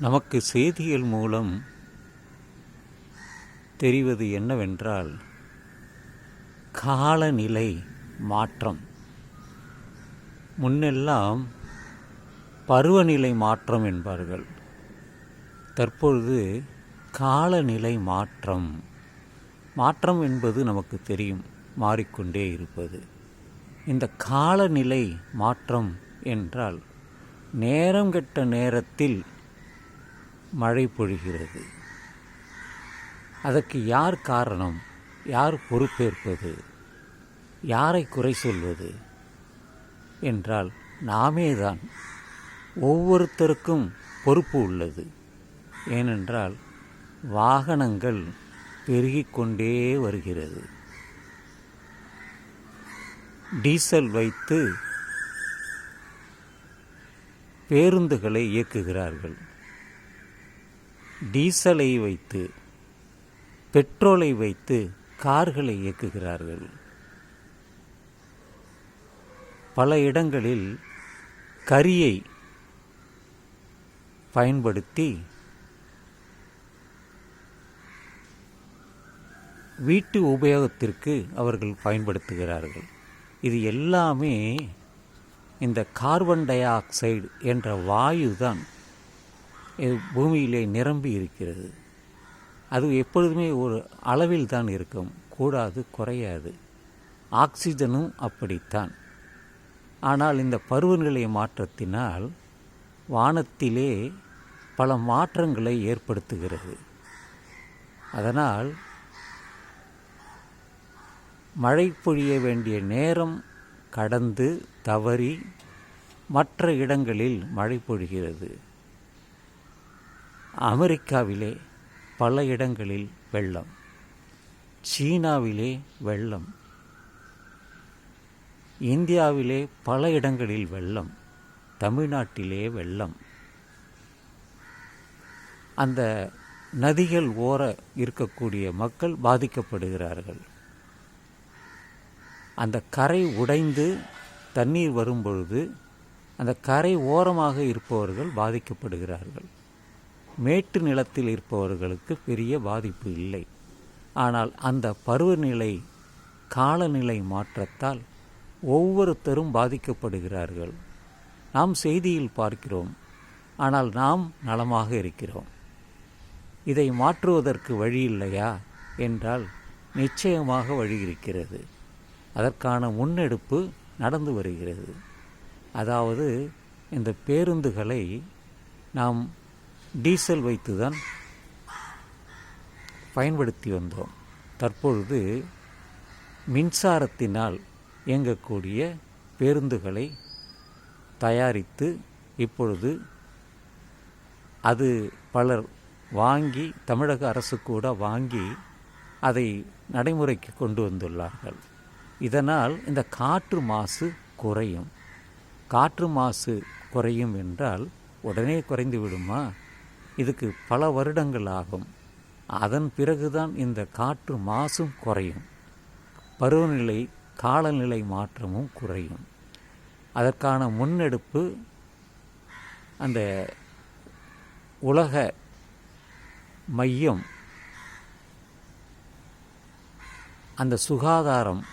நமக்கு செய்திகள் மூலம் தெரிவது என்னவென்றால் காலநிலை மாற்றம். முன்னெல்லாம் பருவநிலை மாற்றம் என்பார்கள். தற்பொழுது காலநிலை மாற்றம். மாற்றம் என்பது நமக்கு தெரியும் மாறிக்கொண்டே இருப்பது. இந்த காலநிலை மாற்றம் என்றால் நேரம் கெட்ட நேரத்தில் மழை பொழிகிறது. அதற்கு யார் காரணம்? யார் பொறுப்பேற்பது? யாரை குறை சொல்வது? என்றால் நாமே தான் ஒவ்வொருத்தருக்கும் பொறுப்பு உள்ளது. ஏனென்றால் வாகனங்கள் பெருகிக்கொண்டே வருகிறது. டீசல் வைத்து பேருந்துகளை இயக்குகிறார்கள். டீசலை வைத்து பெட்ரோலை வைத்து கார்களை இயக்குகிறார்கள். பல இடங்களில் கரியை பயன்படுத்தி வீட்டு உபயோகத்திற்கு அவர்கள் பயன்படுத்துகிறார்கள். இது எல்லாமே இந்த கார்பன் டை ஆக்சைடு என்ற வாயு தான் பூமியிலே நிரம்பி இருக்கிறது. அது எப்பொழுதுமே ஒரு அளவில் தான் இருக்கும். கூடாது குறையாது. ஆக்சிஜனும் அப்படித்தான். ஆனால் இந்த பருவநிலை மாற்றத்தினால் வானத்திலே பல மாற்றங்களை ஏற்படுத்துகிறது. அதனால் மழை பொழிய வேண்டிய நேரம் கடந்து தவறி மற்ற இடங்களில் மழை பொழிகிறது. அமெரிக்காவிலே பல இடங்களில் வெள்ளம். சீனாவிலே வெள்ளம். இந்தியாவிலே பல இடங்களில் வெள்ளம். தமிழ்நாட்டிலே வெள்ளம். அந்த நதிகள் ஓர இருக்கக்கூடிய மக்கள் பாதிக்கப்படுகிறார்கள். அந்த கரை உடைந்து தண்ணீர் வரும்பொழுது அந்த கரை ஓரமாக இருப்பவர்கள் பாதிக்கப்படுகிறார்கள். மேட்டு நிலத்தில் இருப்பவர்களுக்கு பெரிய பாதிப்பு இல்லை. ஆனால் அந்த பருவநிலை காலநிலை மாற்றத்தால் ஒவ்வொருத்தரும் பாதிக்கப்படுகிறார்கள். நாம் செய்தியில் பார்க்கிறோம். ஆனால் நாம் நலமாக இருக்கிறோம். இதை மாற்றுவதற்கு வழி இல்லையா? என்றால் நிச்சயமாக வழி இருக்கிறது. அதற்கான முன்னெடுப்பு நடந்து வருகிறது. அதாவது இந்த பேருந்துகளை நாம் டீசல் வைத்து தான் பயன்படுத்தி வந்தோம். தற்பொழுது மின்சாரத்தினால் இயங்கக்கூடிய பேருந்துகளை தயாரித்து இப்பொழுது அது பலர் வாங்கி தமிழக அரசு கூட வாங்கி அதை நடைமுறைக்கு கொண்டு வந்துள்ளார்கள். இதனால் இந்த காற்று மாசு குறையும். காற்று மாசு குறையும் என்றால் உடனே குறைந்து விடுமா? இதுக்கு பல வருடங்கள் ஆகும். அதன் பிறகுதான் இந்த காற்று மாசும் குறையும். பருவநிலை காலநிலை மாற்றமும் குறையும். அதற்கான முன்னெடுப்பு அந்த உலக மையம் அந்த சுகாதாரம்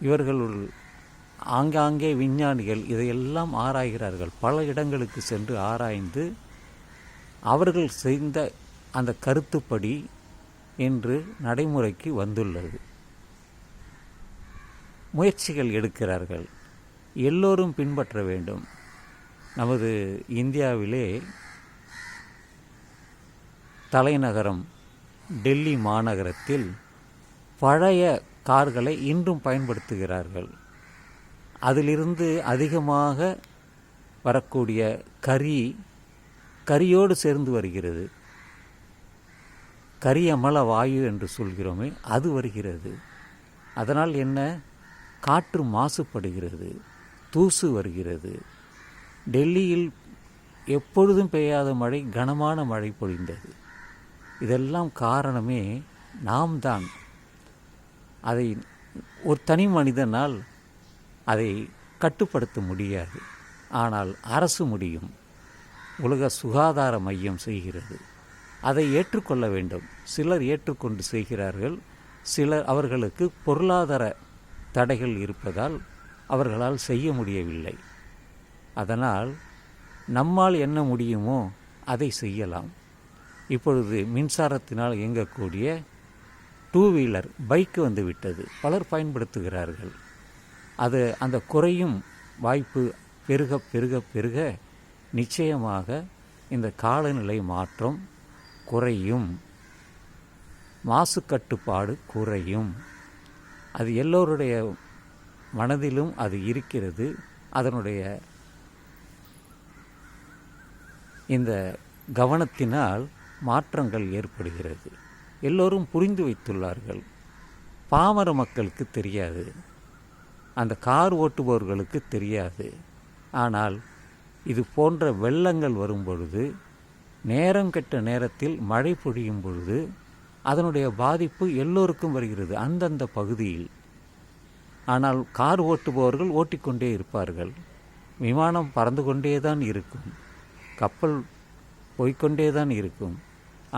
இவர்களுள் ஆங்காங்கே விஞ்ஞானிகள் இதையெல்லாம் ஆராய்கிறார்கள். பல இடங்களுக்கு சென்று ஆராய்ந்து அவர்கள் செய்த அந்த கருத்துப்படி இன்று நடைமுறைக்கு வந்துள்ளது. முயற்சிகள் எடுக்கிறார்கள். எல்லோரும் பின்பற்ற வேண்டும். நமது இந்தியாவிலே தலைநகரம் டெல்லி மாநகரத்தில் பழைய கார்களை இன்றும் பயன்படுத்துகிறார்கள். அதிலிருந்து அதிகமாக வரக்கூடிய கரி கரியோடு சேர்ந்து வருகிறது. கரியமல வாயு என்று சொல்கிறோமே அது வருகிறது. அதனால் என்ன? காற்று மாசுபடுகிறது தூசு வருகிறது. டெல்லியில் எப்பொழுதும் பெய்யாத மழை கனமான மழை பொழிந்தது. இதெல்லாம் காரணமே நாம் தான் அதை ஒரு தனி மனிதனால் அதை கட்டுப்படுத்த முடியாது. ஆனால் அரசு முடியும். உலக சுகாதார மையம் செய்கிறது. அதை ஏற்றுக்கொள்ள வேண்டும். சிலர் ஏற்றுக்கொண்டு செய்கிறார்கள். சிலர் அவர்களுக்கு பொருளாதார தடைகள் இருப்பதால் அவர்களால் செய்ய முடியவில்லை. அதனால் நம்மால் என்ன முடியுமோ அதை செய்யலாம். இப்பொழுது மின்சாரத்தினால் இயங்கக்கூடிய டூ வீலர் பைக்கு வந்து விட்டது. பலர் பயன்படுத்துகிறார்கள். அது அந்த குறையும் வாய்ப்பு பெருக பெருக பெருக நிச்சயமாக இந்த காலநிலை மாற்றம் குறையும். மாசு கட்டுப்பாடு குறையும். அது எல்லோருடைய மனதிலும் அது இருக்கிறது. அதனுடைய இந்த கவனத்தினால் மாற்றங்கள் ஏற்படுகிறது. எல்லோரும் புரிந்து வைத்துள்ளார்கள். பாமர மக்களுக்கு தெரியாது. அந்த கார் ஓட்டுபவர்களுக்கு தெரியாது. ஆனால் இது போன்ற வெள்ளங்கள் வரும் பொழுது நேரம் கெட்ட நேரத்தில் மழை பொழியும் பொழுது அதனுடைய பாதிப்பு எல்லோருக்கும் வருகிறது அந்தந்த பகுதியில். ஆனால் கார் ஓட்டுபவர்கள் ஓட்டிக்கொண்டே இருப்பார்கள். விமானம் பறந்து கொண்டே தான் இருக்கும். கப்பல் போய்க்கொண்டே தான் இருக்கும்.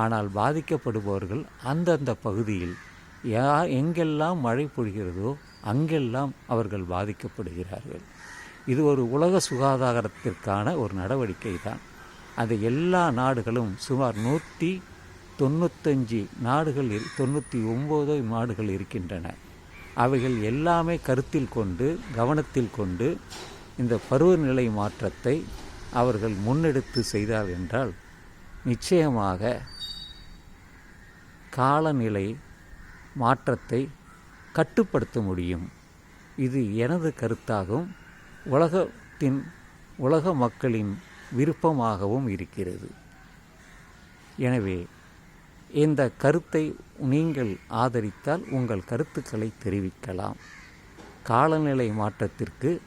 ஆனால் பாதிக்கப்படுபவர்கள் அந்தந்த பகுதியில் யா எங்கெல்லாம் மழை பொழிகிறதோ அங்கெல்லாம் அவர்கள் பாதிக்கப்படுகிறார்கள். இது ஒரு உலக சுகாதாரத்திற்கான ஒரு நடவடிக்கை தான். அது எல்லா நாடுகளும் சுமார் நூற்றி தொண்ணூத்தஞ்சு நாடுகள் இரு- தொண்ணூற்றி ஒம்பது நாடுகள் இருக்கின்றன. அவைகள் எல்லாமே கருத்தில் கொண்டு கவனத்தில் கொண்டு இந்த பருவநிலை மாற்றத்தை அவர்கள் முன்னெடுத்து செய்தார் என்றால் நிச்சயமாக காலநிலை மாற்றத்தை கட்டுப்படுத்த முடியும். இது எனது கருத்தாகும். உலகத்தின் உலக மக்களின் விருப்பமாகவும் இருக்கிறது. எனவே இந்த கருத்தை நீங்கள் ஆதரித்தால் உங்கள் கருத்துக்களை தெரிவிக்கலாம். காலநிலை மாற்றத்திற்கு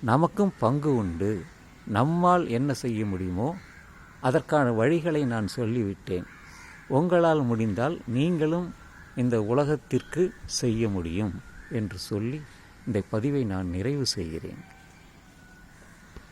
நமக்கும் பங்கு உண்டு. நம்மால் என்ன செய்ய முடியுமோ அதற்கான வழிகளை நான் சொல்லிவிட்டேன். உங்களால் முடிந்தால் நீங்களும் இந்த உலகத்திற்கு செய்ய முடியும் என்று சொல்லி இந்த பதிவை நான் நிறைவு செய்கிறேன்.